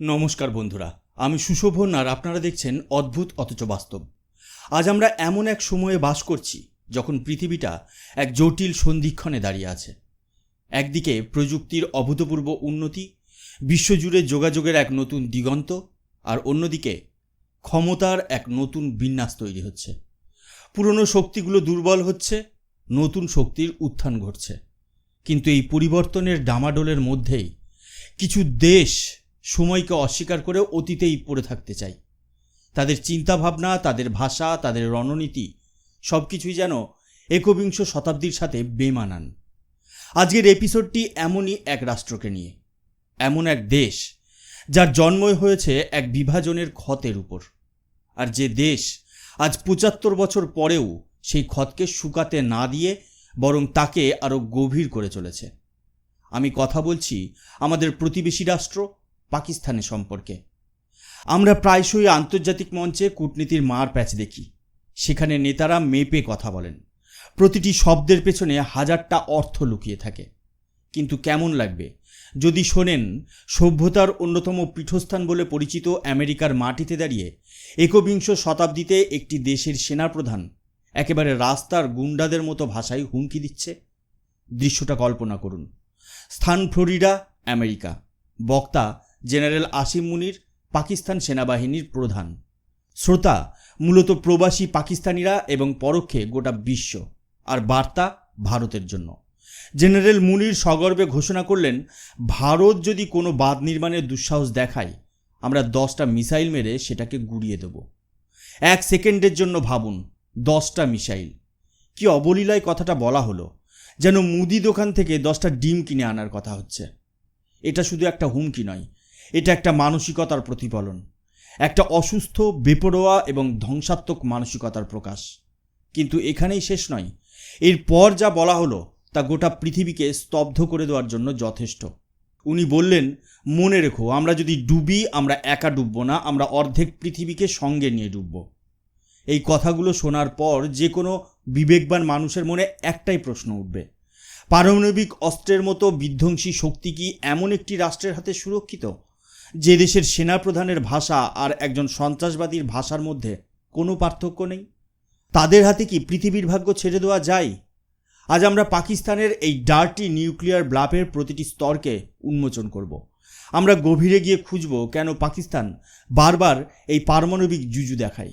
নমস্কার বন্ধুরা, আমি সুশোভন আর আপনারা দেখছেন অদ্ভুত অথচ বাস্তব। আজ আমরা এমন এক সময়ে বাস করছি যখন পৃথিবীটা এক জটিল সন্ধিক্ষণে দাঁড়িয়ে আছে। একদিকে প্রযুক্তির অভূতপূর্ব উন্নতি, বিশ্বজুড়ে যোগাযোগের এক নতুন দিগন্ত, আর অন্যদিকে ক্ষমতার এক নতুন বিন্যাস তৈরি হচ্ছে। পুরনো শক্তিগুলো দুর্বল হচ্ছে, নতুন শক্তির উত্থান ঘটছে। কিন্তু এই পরিবর্তনের ডামাডোলের মধ্যেই কিছু দেশ সময়কে অস্বীকার করে অতীতেই পড়ে থাকতে চাই। তাদের চিন্তাভাবনা, তাদের ভাষা, তাদের রণনীতি সব কিছুই যেন একবিংশ শতাব্দীর সাথে বেমানান। আজকের এপিসোডটি এমনই এক রাষ্ট্রকে নিয়ে, এমন এক দেশ যার জন্মই হয়েছে এক বিভাজনের ক্ষতের উপর। আর যে দেশ আজ পঁচাত্তর বছর পরেও সেই ক্ষতকে শুকাতে না দিয়ে বরং তাকে আরও গভীর করে চলেছে। আমি কথা বলছি আমাদের প্রতিবেশী রাষ্ট্র পাকিস্তানের সম্পর্কে। আমরা প্রায়শই আন্তর্জাতিক মঞ্চে কূটনীতির মার প্যাচ দেখি। সেখানে নেতারা মেপে কথা বলেন। প্রতিটি শব্দের পেছনে হাজারটা অর্থ লুকিয়ে থাকে। কিন্তু কেমন লাগবে? যদি শোনেন, সভ্যতার অন্যতম পীঠস্থান বলে পরিচিত আমেরিকার মাটিতে দাঁড়িয়ে একবিংশ শতাব্দীতে একটি দেশের সেনাপ্রধান একেবারে রাস্তার গুন্ডাদের মতো ভাষায় হুমকি দিচ্ছে? দৃশ্যটা কল্পনা করুন। স্থান ফ্লোরিডা, আমেরিকা। বক্তা জেনারেল আসিম মুনির, পাকিস্তান সেনাবাহিনীর প্রধান। শ্রোতা, মূলত প্রবাসী পাকিস্তানিরা এবং পরোক্ষে গোটা বিশ্ব। আর বার্তা, ভারতের জন্য। জেনারেল মুনির সগর্বে ঘোষণা করলেন, ভারত যদি কোনো বাঁধ নির্মাণের দুঃসাহস দেখায়, আমরা দশটা মিসাইল মেরে সেটাকে গুড়িয়ে দেব। এক সেকেন্ডের জন্য ভাবুন, দশটা মিসাইল। কি অবলীলায় কথাটা বলা হলো, যেন মুদি দোকান থেকে দশটা ডিম কিনে আনার কথা হচ্ছে। এটা শুধু একটা হুমকি নয় এটা একটা মানসিকতার প্রতিফলন, একটা অসুস্থ, বেপরোয়া এবং ধ্বংসাত্মক মানসিকতার প্রকাশ। কিন্তু এখানেই শেষ নয়। এরপর যা বলা হলো, তা গোটা পৃথিবীকে স্তব্ধ করে দেওয়ার জন্য যথেষ্ট। উনি বললেন, মনে রেখো, আমরা যদি ডুবি, আমরা একা ডুববো না, আমরা অর্ধেক পৃথিবীকে সঙ্গে নিয়ে ডুববো। এই কথাগুলো শোনার পর যে কোনো বিবেকবান মানুষের মনে একটাই প্রশ্ন উঠবে, পারমাণবিক অস্ত্রের মতো বিধ্বংসী শক্তি কি এমন একটি রাষ্ট্রের হাতে সুরক্ষিত? যে দেশের সেনাপ্রধানের ভাষা আর একজন সন্ত্রাসবাদীর ভাষার মধ্যে কোনো পার্থক্য নেই? তাদের হাতে কি পৃথিবীর ভাগ্য ছেড়ে দেওয়া যায়? আজ আমরা পাকিস্তানের এই ডার্টি নিউক্লিয়ার ব্লাপের প্রতিটি স্তরকে উন্মোচন করব। আমরা গভীরে গিয়ে খুঁজব কেন পাকিস্তান বারবার এই পারমাণবিক জুজু দেখায়।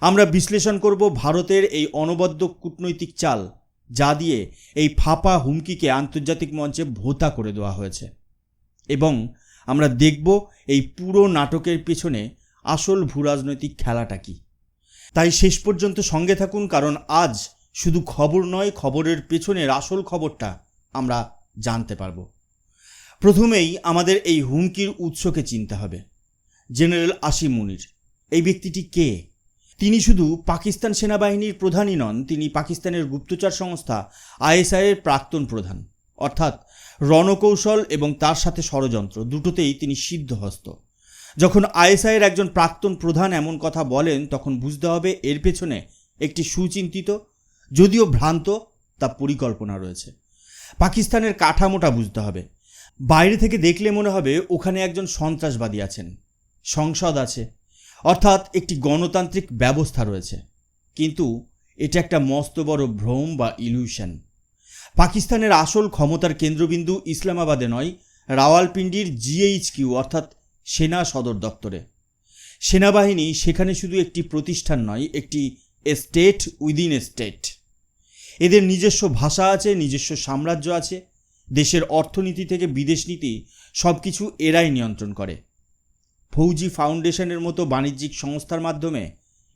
আমরা বিশ্লেষণ করব ভারতের এই অনবদ্য কূটনৈতিক চাল, যা দিয়ে এই ফাপা হুমকিকে আন্তর্জাতিক মঞ্চে ভোতা করে দেওয়া হয়েছে। এবং আমরা দেখব এই পুরো নাটকের পেছনে আসল ভূরাজনৈতিক খেলাটা কি। তাই শেষ পর্যন্ত সঙ্গে থাকুন, কারণ আজ শুধু খবর নয়, খবরের পেছনের আসল খবরটা আমরা জানতে পারব। প্রথমেই আমাদের এই হুমকির উৎসকে চিনতে হবে। জেনারেল আসিম মুনির, এই ব্যক্তিটি কে? তিনি শুধু পাকিস্তান সেনাবাহিনীর প্রধানই নন, তিনি পাকিস্তানের গুপ্তচর সংস্থা আইএসআইয়ের প্রাক্তন প্রধান। অর্থাৎ রণকৌশল এবং তার সাথে ষড়যন্ত্র, দুটোতেই তিনি সিদ্ধহস্ত। যখন আইএসআইয়ের একজন প্রাক্তন প্রধান এমন কথা বলেন, তখন বুঝতে হবে এর পেছনে একটি সুচিন্তিত, যদিও ভ্রান্ত, তা পরিকল্পনা রয়েছে। পাকিস্তানের কাঠামোটা বুঝতে হবে। বাইরে থেকে দেখলে মনে হবে ওখানে একজন সন্ত্রাসবাদী আছেন। সংসদ আছে। অর্থাৎ একটি গণতান্ত্রিক ব্যবস্থা রয়েছে। কিন্তু এটা একটা মস্ত বড় ভ্রম বা ইলিউশন পাকিস্তানের আসল ক্ষমতার কেন্দ্রবিন্দু ইসলামাবাদে নয়, রাওয়ালপিন্ডির জিএইচ কিউ অর্থাৎ সেনা সদর দপ্তরে। সেনাবাহিনী সেখানে শুধু একটি প্রতিষ্ঠান নয়, একটি স্টেট উইদিন স্টেট। এদের নিজস্ব ভাষা আছে, নিজস্ব সাম্রাজ্য আছে, দেশের অর্থনীতি থেকে বিদেশ নীতি সব কিছু এরাই নিয়ন্ত্রণ করে। ফৌজি ফাউন্ডেশনের মতো বাণিজ্যিক সংস্থার মাধ্যমে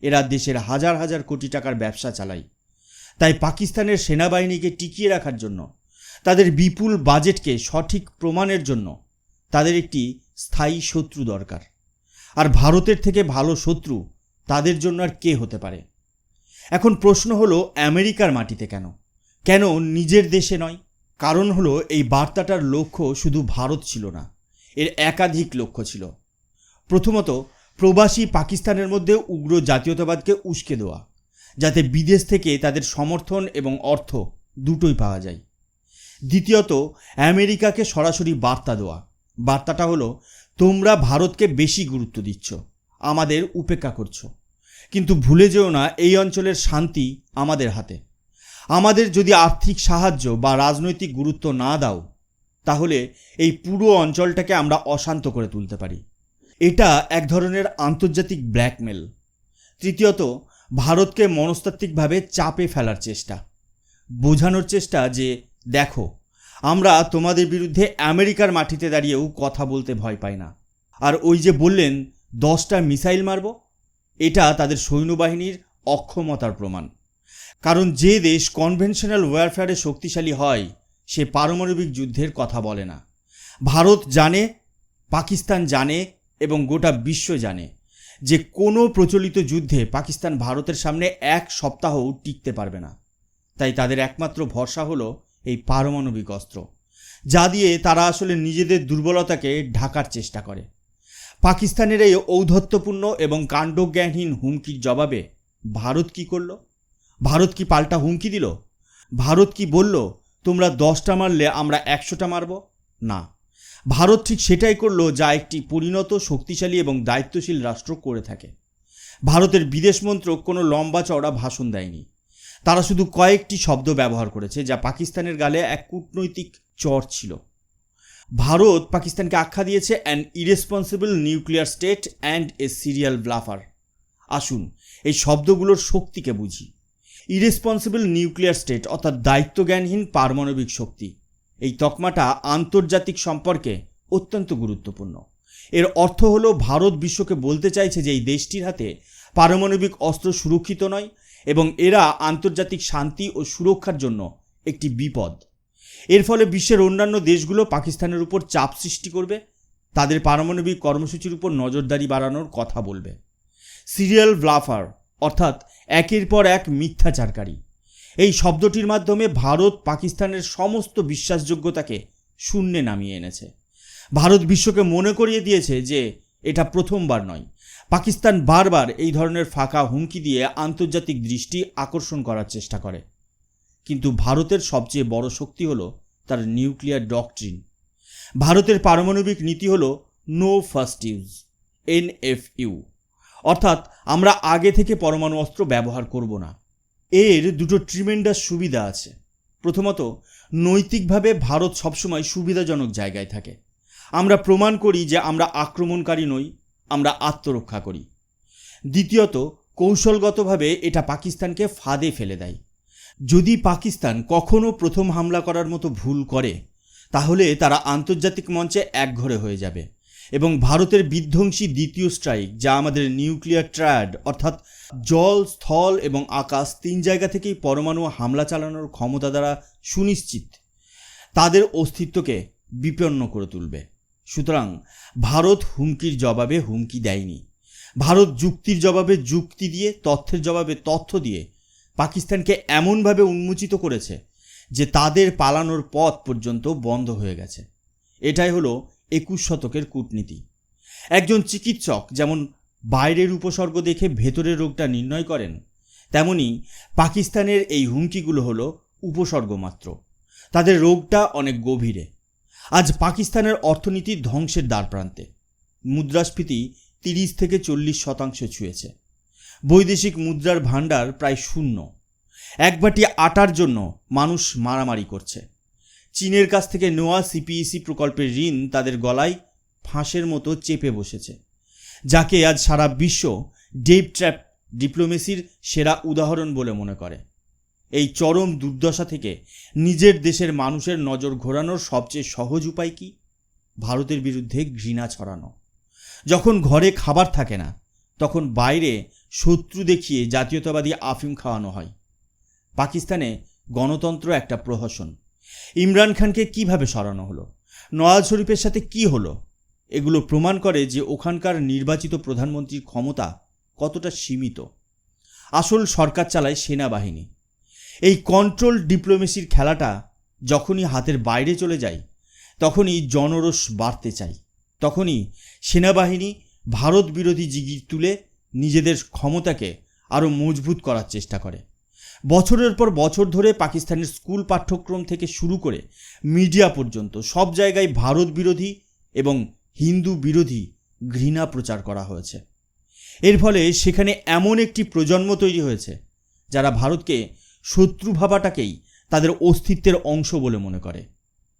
এরা দেশের হাজার হাজার কোটি টাকার ব্যবসা চালায়। তাই পাকিস্তানের সেনাবাহিনীকে টিকিয়ে রাখার জন্য, তাদের বিপুল বাজেটকে সঠিক প্রমাণের জন্য তাদের একটি স্থায়ী শত্রু দরকার। আর ভারতের থেকে ভালো শত্রু তাদের জন্য আর কে হতে পারে? এখন প্রশ্ন হলো, আমেরিকার মাটিতে কেন? কেন নিজের দেশে নয়? কারণ হলো, এই বার্তাটার লক্ষ্য শুধু ভারত ছিল না, এর একাধিক লক্ষ্য ছিল। প্রথমত, প্রবাসী পাকিস্তানের মধ্যে উগ্র জাতীয়তাবাদকে উস্কে দেওয়া। যাতে বিদেশ থেকে তাদের সমর্থন এবং অর্থ দুটোই পাওয়া যায়। দ্বিতীয়ত, আমেরিকাকে সরাসরি বার্তা দেওয়া। বার্তাটা হলো, তোমরা ভারতকে বেশি গুরুত্ব দিচ্ছ, আমাদের উপেক্ষা করছ। কিন্তু ভুলে যেও না, এই অঞ্চলের শান্তি আমাদের হাতে। আমাদের যদি আর্থিক সাহায্য বা রাজনৈতিক গুরুত্ব না দাও, তাহলে এই পুরো অঞ্চলটাকে আমরা অশান্ত করে তুলতে পারি। এটা এক ধরনের আন্তর্জাতিক ব্ল্যাকমেল। তৃতীয়ত ভারতকে মনস্তাত্ত্বিকভাবে চাপে ফেলার চেষ্টা। বোঝানোর চেষ্টা যে, দেখো, আমরা তোমাদের বিরুদ্ধে আমেরিকার মাটিতে দাঁড়িয়েও কথা বলতে ভয় পাই না। আর ওই যে বললেন, দশটা মিসাইল মারব, এটা তাদের সৈন্যবাহিনীর অক্ষমতার প্রমাণ। কারণ যে দেশ কনভেনশনাল ওয়ারফেয়ারে শক্তিশালী হয়, সে পারমাণবিক যুদ্ধের কথা বলে না। ভারত জানে, পাকিস্তান জানে, এবং গোটা বিশ্ব জানে। যে কোনো প্রচলিত যুদ্ধে পাকিস্তান ভারতের সামনে এক সপ্তাহও টিকতে পারবে না। তাই তাদের একমাত্র ভরসা হলো এই পারমাণবিক অস্ত্র, যা দিয়ে তারা আসলে নিজেদের দুর্বলতাকে ঢাকার চেষ্টা করে। পাকিস্তানের এই ঔদ্ধত্যপূর্ণ এবং কাণ্ডজ্ঞানহীন হুমকির জবাবে ভারত কি করল? ভারত কি পাল্টা হুমকি দিল? ভারত কি বলল, তোমরা দশটা মারলে আমরা একশোটা মারব না। ভারত ঠিক সেটাই করল যা একটি পরিণত, শক্তিশালী এবং দায়িত্বশীল রাষ্ট্র করে থাকে। ভারতের বিদেশ মন্ত্রক কোনো লম্বা চওড়া ভাষণ দেয়নি। তারা শুধু কয়েকটি শব্দ ব্যবহার করেছে যা পাকিস্তানের গালে এক কূটনৈতিক চর ছিল। ভারত পাকিস্তানকে আখ্যা দিয়েছে an irresponsible nuclear state and a serial bluffer আসুন, এই শব্দগুলোর শক্তিকে বুঝি। ইরেসপন্সিবল নিউক্লিয়ার স্টেট অর্থাৎ দায়িত্বজ্ঞানহীন পারমাণবিক শক্তি। এই তকমাটা আন্তর্জাতিক সম্পর্কে অত্যন্ত গুরুত্বপূর্ণ। এর অর্থ হলো ভারত বিশ্বকে বলতে চাইছে যে এই দেশটির হাতে পারমাণবিক অস্ত্র সুরক্ষিত নয় এবং এরা আন্তর্জাতিক শান্তি ও সুরক্ষার জন্য একটি বিপদ। এর ফলে বিশ্বের অন্যান্য দেশগুলো পাকিস্তানের উপর চাপ সৃষ্টি করবে, তাদের পারমাণবিক কর্মসূচির উপর নজরদারি বাড়ানোর কথা বলবে। সিরিয়াল ব্লাফার, অর্থাৎ একের পর এক মিথ্যাচারকারী। এই শব্দটির মাধ্যমে ভারত পাকিস্তানের সমস্ত বিশ্বাসযোগ্যতাকে শূন্যে নামিয়ে এনেছে। ভারত বিশ্বকে মনে করিয়ে দিয়েছে যে এটা প্রথমবার নয়। পাকিস্তান বারবার এই ধরনের ফাঁকা হুমকি দিয়ে আন্তর্জাতিক দৃষ্টি আকর্ষণ করার চেষ্টা করে। কিন্তু ভারতের সবচেয়ে বড় শক্তি হলো তার নিউক্লিয়ার ডকট্রিন। ভারতের পারমাণবিক নীতি হলো নো ফার্স্ট ইউজ এনএফইউ অর্থাৎ আমরা আগে থেকে পরমাণু অস্ত্র ব্যবহার করব না। এর দুটো ট্রিমেন্ডাস সুবিধা আছে। প্রথমত, নৈতিকভাবে ভারত সবসময় সুবিধাজনক জায়গায় থাকে। আমরা প্রমাণ করি যে আমরা আক্রমণকারী নই, আমরা আত্মরক্ষা করি। দ্বিতীয়ত, কৌশলগতভাবে এটা পাকিস্তানকে ফাঁদে ফেলে দেয়। যদি পাকিস্তান কখনও প্রথম হামলা করার মতো ভুল করে, তাহলে তারা আন্তর্জাতিক মঞ্চে একঘরে হয়ে যাবে। এবং ভারতের বিধ্বংসী দ্বিতীয় স্ট্রাইক যা আমাদের নিউক্লিয়ার ট্রায়াড অর্থাৎ জল, স্থল এবং আকাশ তিন জায়গা থেকেই পরমাণু হামলা চালানোর ক্ষমতা দ্বারা সুনিশ্চিত। তাদের অস্তিত্বকে বিপন্ন করে তুলবে। সুতরাং ভারত হুমকির জবাবে হুমকি দেয়নি। ভারত যুক্তির জবাবে যুক্তি দিয়ে, তথ্যের জবাবে তথ্য দিয়ে পাকিস্তানকে এমনভাবে উন্মোচিত করেছে যে তাদের পালানোর পথ পর্যন্ত বন্ধ হয়ে গেছে। এটাই হলো একুশ শতকের কূটনীতি। একজন চিকিৎসক যেমন বাইরের উপসর্গ দেখে ভেতরের রোগটা নির্ণয় করেন, তেমনি পাকিস্তানের এই হুমকিগুলো হলো উপসর্গ মাত্র তাদের রোগটা অনেক গভীরে। আজ পাকিস্তানের অর্থনীতি ধ্বংসের দ্বারপ্রান্তে। মুদ্রাস্ফীতি তিরিশ থেকে চল্লিশ শতাংশ ছুঁয়েছে। বৈদেশিক মুদ্রার ভাণ্ডার প্রায় শূন্য। এক বাটি আটার জন্য মানুষ মারামারি করছে। চীনের কাছ থেকে নেওয়া সিপিইসি প্রকল্পের ঋণ তাদের গলায় ফাঁসের মতো চেপে বসেছে, যাকে আজ সারা বিশ্ব ডেপ ট্র্যাপ ডিপ্লোমেসির সেরা উদাহরণ বলে মনে করে। এই চরম দুর্দশা থেকে নিজের দেশের মানুষের নজর ঘোরানোর সবচেয়ে সহজ উপায় কি? ভারতের বিরুদ্ধে ঘৃণা ছড়ানো। যখন ঘরে খাবার থাকে না, তখন বাইরে শত্রু দেখিয়ে জাতীয়তাবাদী আফিম খাওয়ানো হয়। পাকিস্তানে গণতন্ত্র একটা প্রহসন। ইমরান খানকে কীভাবে সরানো হলো? নওয়াজ শরীফের সাথে কি হলো? এগুলো প্রমাণ করে যে ওখানকার নির্বাচিত প্রধানমন্ত্রীর ক্ষমতা কতটা সীমিত। আসল সরকার চালায় সেনাবাহিনী। এই কন্ট্রোল ডিপ্লোমেসির খেলাটা যখনই হাতের বাইরে চলে যায়, তখনই জনরোষ বাড়তে চাই তখনই সেনাবাহিনী ভারত বিরোধী জিগির তুলে নিজেদের ক্ষমতাকে আরও মজবুত করার চেষ্টা করে। বছরের পর বছর ধরে পাকিস্তানের স্কুল পাঠ্যক্রম থেকে শুরু করে মিডিয়া পর্যন্ত সব জায়গায় ভারত বিরোধী এবং হিন্দু বিরোধী ঘৃণা প্রচার করা হয়েছে। এর ফলে সেখানে এমন একটি প্রজন্ম তৈরি হয়েছে যারা ভারতকে শত্রু ভাবাটাকেই তাদের অস্তিত্বের অংশ বলে মনে করে।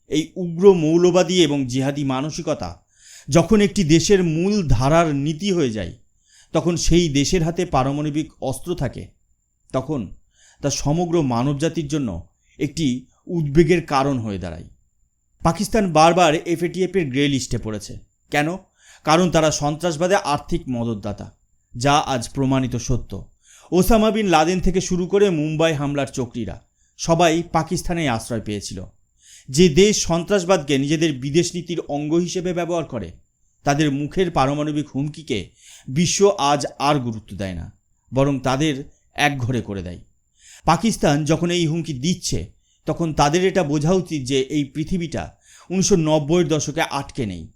এই উগ্র মৌলবাদী এবং জিহাদি মানসিকতা যখন একটি দেশের মূল ধারার নীতি হয়ে যায়, তখন সেই দেশের হাতে পারমাণবিক অস্ত্র থাকে, তখন তা সমগ্র মানবজাতির জন্য একটি উদ্বেগের কারণ হয়ে দাঁড়ায়। পাকিস্তান বারবার এফএটিএফের গ্রে লিস্টে পড়েছে। কেন? কারণ তারা সন্ত্রাসবাদে আর্থিক মদতদাতা, যা আজ প্রমাণিত সত্য। ওসামা বিন লাদেন থেকে শুরু করে মুম্বাই হামলার চক্রীরা সবাই পাকিস্তানে আশ্রয় পেয়েছিল। যে দেশ সন্ত্রাসবাদকে নিজেদের বিদেশ নীতির অঙ্গ হিসেবে ব্যবহার করে, তাদের মুখের পারমাণবিক হুমকিকে বিশ্ব আজ আর গুরুত্ব দেয় না, বরং তাদের একঘরে করে দেয়। পাকিস্তান যখন এই হুমকি দিচ্ছে, তখন তাদের এটা বোঝা উচিত যে এই পৃথিবীটা উনিশশো নব্বইয়ের দশকে আটকে নেই।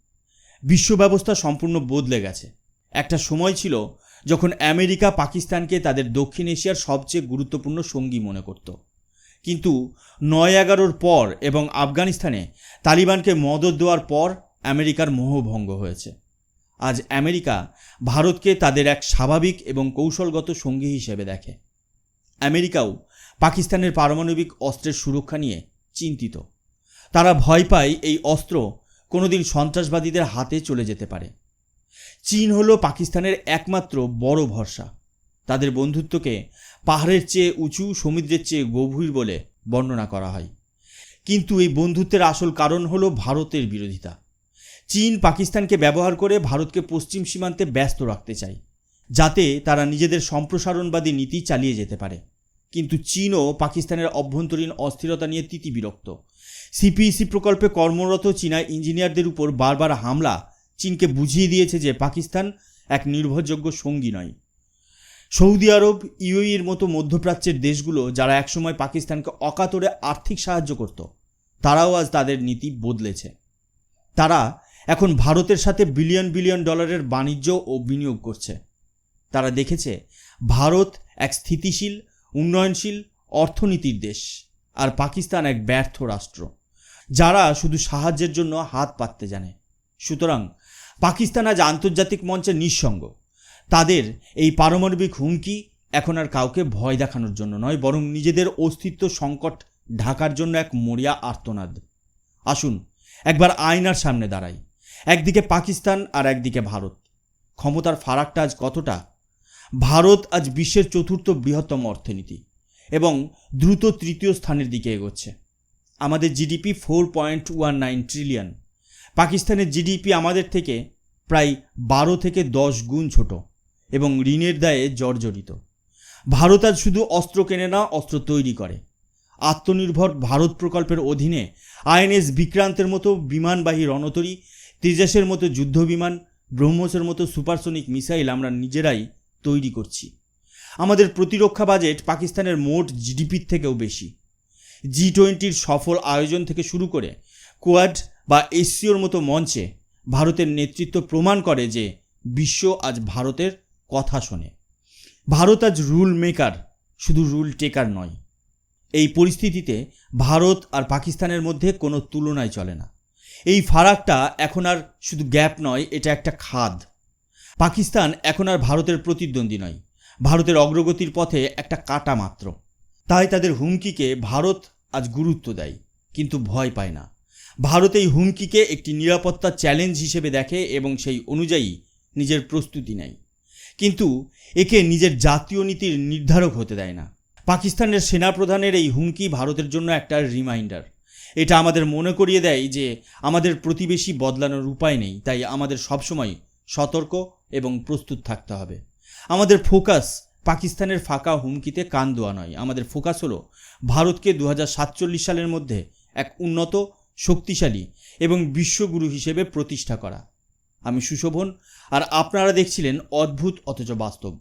বিশ্ব ব্যবস্থা সম্পূর্ণ বদলে গেছে। একটা সময় ছিল যখন আমেরিকা পাকিস্তানকে তাদের দক্ষিণ এশিয়ার সবচেয়ে গুরুত্বপূর্ণ সঙ্গী মনে করত। কিন্তু নয় এগারোর পর এবং আফগানিস্তানে তালিবানকে মদত দেওয়ার পর আমেরিকার মোহভঙ্গ হয়েছে। আজ আমেরিকা ভারতকে তাদের এক স্বাভাবিক এবং কৌশলগত সঙ্গী হিসেবে দেখে। আমেরিকাও পাকিস্তানের পারমাণবিক অস্ত্রের সুরক্ষা নিয়ে চিন্তিত। তারা ভয় পায় এই অস্ত্র কোনোদিন সন্ত্রাসবাদীদের হাতে চলে যেতে পারে। চীন হলো পাকিস্তানের একমাত্র বড় ভরসা। তাদের বন্ধুত্বকে পাহাড়ের চেয়ে উঁচু, সমুদ্রের চেয়ে গভীর বলে বর্ণনা করা হয়। কিন্তু এই বন্ধুত্বের আসল কারণ হলো ভারতের বিরোধিতা। চীন পাকিস্তানকে ব্যবহার করে ভারতকে পশ্চিম সীমান্তে ব্যস্ত রাখতে চায়। যাতে তারা নিজেদের সম্প্রসারণবাদী নীতি চালিয়ে যেতে পারে। কিন্তু চীনও পাকিস্তানের অভ্যন্তরীণ অস্থিরতা নিয়ে তিতি বিরক্ত। সিপিইসি প্রকল্পে কর্মরত চীনা ইঞ্জিনিয়ারদের উপর বারবার হামলা চীনকে বুঝিয়ে দিয়েছে যে পাকিস্তান এক নির্ভরযোগ্য সঙ্গী নয়। সৌদি আরব ইউএইর মতো মধ্যপ্রাচ্যের দেশগুলো যারা একসময় পাকিস্তানকে অকাতরে আর্থিক সাহায্য করত, তারাও আজ তাদের নীতি বদলেছে। তারা এখন ভারতের সাথে বিলিয়ন বিলিয়ন ডলারের বাণিজ্য ও বিনিয়োগ করছে। তারা দেখেছে ভারত এক স্থিতিশীল, উন্নয়নশীল অর্থনীতির দেশ আর পাকিস্তান এক ব্যর্থ রাষ্ট্র, যারা শুধু সাহায্যের জন্য হাত পাততে জানে। সুতরাং পাকিস্তান আজ আন্তর্জাতিক মঞ্চে নিঃসঙ্গ। তাদের এই পারমাণবিক হুমকি এখন আর কাউকে ভয় দেখানোর জন্য নয়, বরং নিজেদের অস্তিত্ব সংকট ঢাকার জন্য এক মরিয়া আর্তনাদ। আসুন একবার আয়নার সামনে দাঁড়াই। একদিকে পাকিস্তান আর একদিকে ভারত। ক্ষমতার ফারাকটা আজ কতটা? ভারত আজ বিশ্বের চতুর্থ বৃহত্তম অর্থনীতি এবং দ্রুত তৃতীয় স্থানের দিকে এগোচ্ছে। আমাদের GDP four point one nine trillion পাকিস্তানের জিডিপি আমাদের থেকে প্রায় বারো থেকে দশ গুণ ছোট এবং ঋণের দায়ে জর্জরিত। ভারত আজ শুধু অস্ত্র কেনে না, অস্ত্র তৈরি করে। আত্মনির্ভর ভারত প্রকল্পের অধীনে আইএনএস বিক্রান্তের মতো বিমানবাহী রণতরী, তেজাসের মতো যুদ্ধবিমান, ব্রহ্মসের মতো সুপারসনিক মিসাইল আমরা নিজেরাই তৈরি করছি। আমাদের প্রতিরক্ষা বাজেট পাকিস্তানের মোট জিডিপির থেকেও বেশি। জি টোয়েন্টির সফল আয়োজন থেকে শুরু করে কোয়াড বা এসিওর মতো মঞ্চে ভারতের নেতৃত্ব প্রমাণ করে যে বিশ্ব আজ ভারতের কথা শোনে। ভারত আজ রুল মেকার, শুধু রুল টেকার নয়। এই পরিস্থিতিতে ভারত আর পাকিস্তানের মধ্যে কোনো তুলনায় চলে না। এই ফারাকটা এখন আর শুধু গ্যাপ নয়, এটা একটা খাদ। পাকিস্তান এখন আর ভারতের প্রতিদ্বন্দ্বী নয়। ভারতের অগ্রগতির পথে একটা কাটা মাত্র। তাই তাদের হুমকিকে ভারত আজ গুরুত্ব দেয়, কিন্তু ভয় পায় না। ভারত এই হুমকিকে একটি নিরাপত্তা চ্যালেঞ্জ হিসেবে দেখে এবং সেই অনুযায়ী নিজের প্রস্তুতি নেয়। কিন্তু একে নিজের জাতীয় নীতির নির্ধারক হতে দেয় না। পাকিস্তানের সেনাপ্রধানের এই হুমকি ভারতের জন্য একটা রিমাইন্ডার এটা আমাদের মনে করিয়ে দেয় যে আমাদের প্রতিবেশী বদলানোর উপায় নেই, তাই আমাদের সবসময় সতর্ক এবং প্রস্তুত থাকতে হবে। আমাদের ফোকাস পাকিস্তানের ফাঁকা হুমকিতে কান দেওয়া নয়। আমাদের ফোকাস হলো ভারতকে দু হাজার সাতচল্লিশ সালের মধ্যে এক উন্নত, শক্তিশালী এবং বিশ্বগুরু হিসেবে প্রতিষ্ঠা করা। আমি সুশোভন, আর আপনারা দেখছিলেন অদ্ভুত অথচ বাস্তব।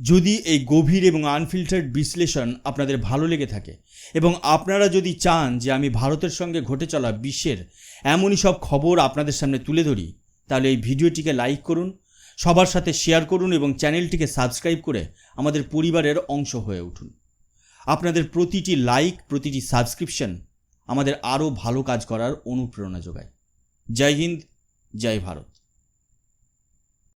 যদি এই গভীর এবং আনফিল্টার্ড বিশ্লেষণ আপনাদের ভালো লেগে থাকে এবং আপনারা যদি চান যে আমি ভারতের সঙ্গে ঘটে চলা বিশ্বের এমনই সব খবর আপনাদের সামনে তুলে ধরি তাহলে এই ভিডিওটিকে লাইক করুন, সবার সাথে শেয়ার করুন এবং চ্যানেলটিকে সাবস্ক্রাইব করে আমাদের পরিবারের অংশ হয়ে উঠুন। আপনাদের প্রতিটি লাইক প্রতিটি সাবস্ক্রিপশন আমাদের আরও ভালো কাজ করার অনুপ্রেরণা যোগায়। জয় হিন্দ, জয় ভারত।